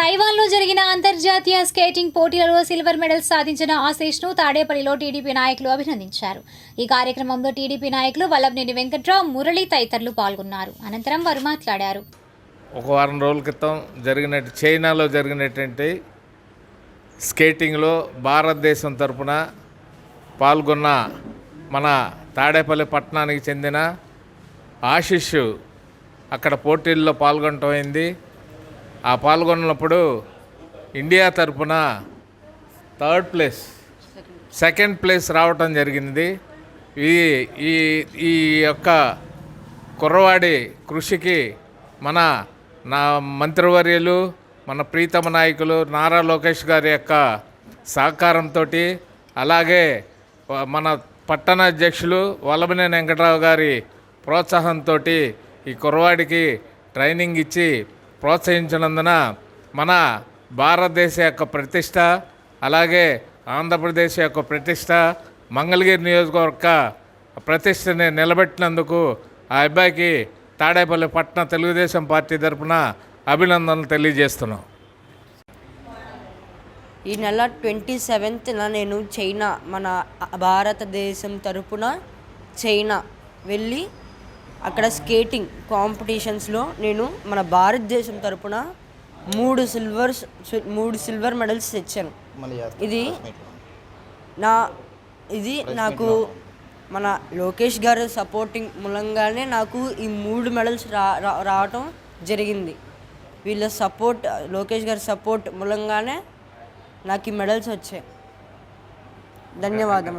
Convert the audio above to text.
తైవాన్లో జరిగిన అంతర్జాతీయ స్కేటింగ్ పోటీలలో సిల్వర్ మెడల్ సాధించిన ఆశీష్ను తాడేపల్లిలో టీడీపీ నాయకులు అభినందించారు. ఈ కార్యక్రమంలో టీడీపీ నాయకులు వల్లభనేని వెంకట్రావు మురళి తదితరులు పాల్గొన్నారు. అనంతరం వారు మాట్లాడారు. ఒక వారం రోజుల క్రితం జరిగిన చైనాలో జరిగినటువంటి స్కేటింగ్లో భారతదేశం తరపున పాల్గొన్న మన తాడేపల్లి పట్టణానికి చెందిన ఆశిష్ అక్కడ పోటీల్లో పాల్గొనటం అయింది. ఆ పాల్గొన్నప్పుడు ఇండియా తరపున థర్డ్ ప్లేస్ సెకండ్ ప్లేస్ రావటం జరిగింది. ఈ ఈ ఈ యొక్క కుర్రవాడి కృషికి మన నా మంత్రివర్యులు మన ప్రీతమ నాయకులు నారా లోకేష్ గారి యొక్క సహకారంతో అలాగే మన పట్టణ అధ్యక్షులు వల్లభనేని వెంకటరావు గారి ప్రోత్సాహంతో ఈ కుర్రవాడికి ట్రైనింగ్ ఇచ్చి ప్రోత్సహించినందున మన భారతదేశ యొక్క ప్రతిష్ట అలాగే ఆంధ్రప్రదేశ్ యొక్క ప్రతిష్ట మంగళగిరి నియోజకవర్గ ప్రతిష్టని నిలబెట్టినందుకు ఆ అబ్బాయికి తాడేపల్లి పట్టణ తెలుగుదేశం పార్టీ తరఫున అభినందనలు తెలియజేస్తున్నాం. ఈ నెల ట్వంటీ సెవెంత్న నేను చైనా మన భారతదేశం తరపున చైనా వెళ్ళి అక్కడ స్కేటింగ్ కాంపిటీషన్స్లో నేను మన భారతదేశం తరపున మూడు సిల్వర్స్ మూడు సిల్వర్ మెడల్స్ తెచ్చాను. ఇది నా ఇది నాకు మన లోకేష్ గారి సపోర్టింగ్ మూలంగానే నాకు ఈ మూడు మెడల్స్ రా రావటం జరిగింది. వీళ్ళ సపోర్ట్ లోకేష్ గారి సపోర్ట్ మూలంగానే నాకు ఈ మెడల్స్ వచ్చాయి. ధన్యవాదములు.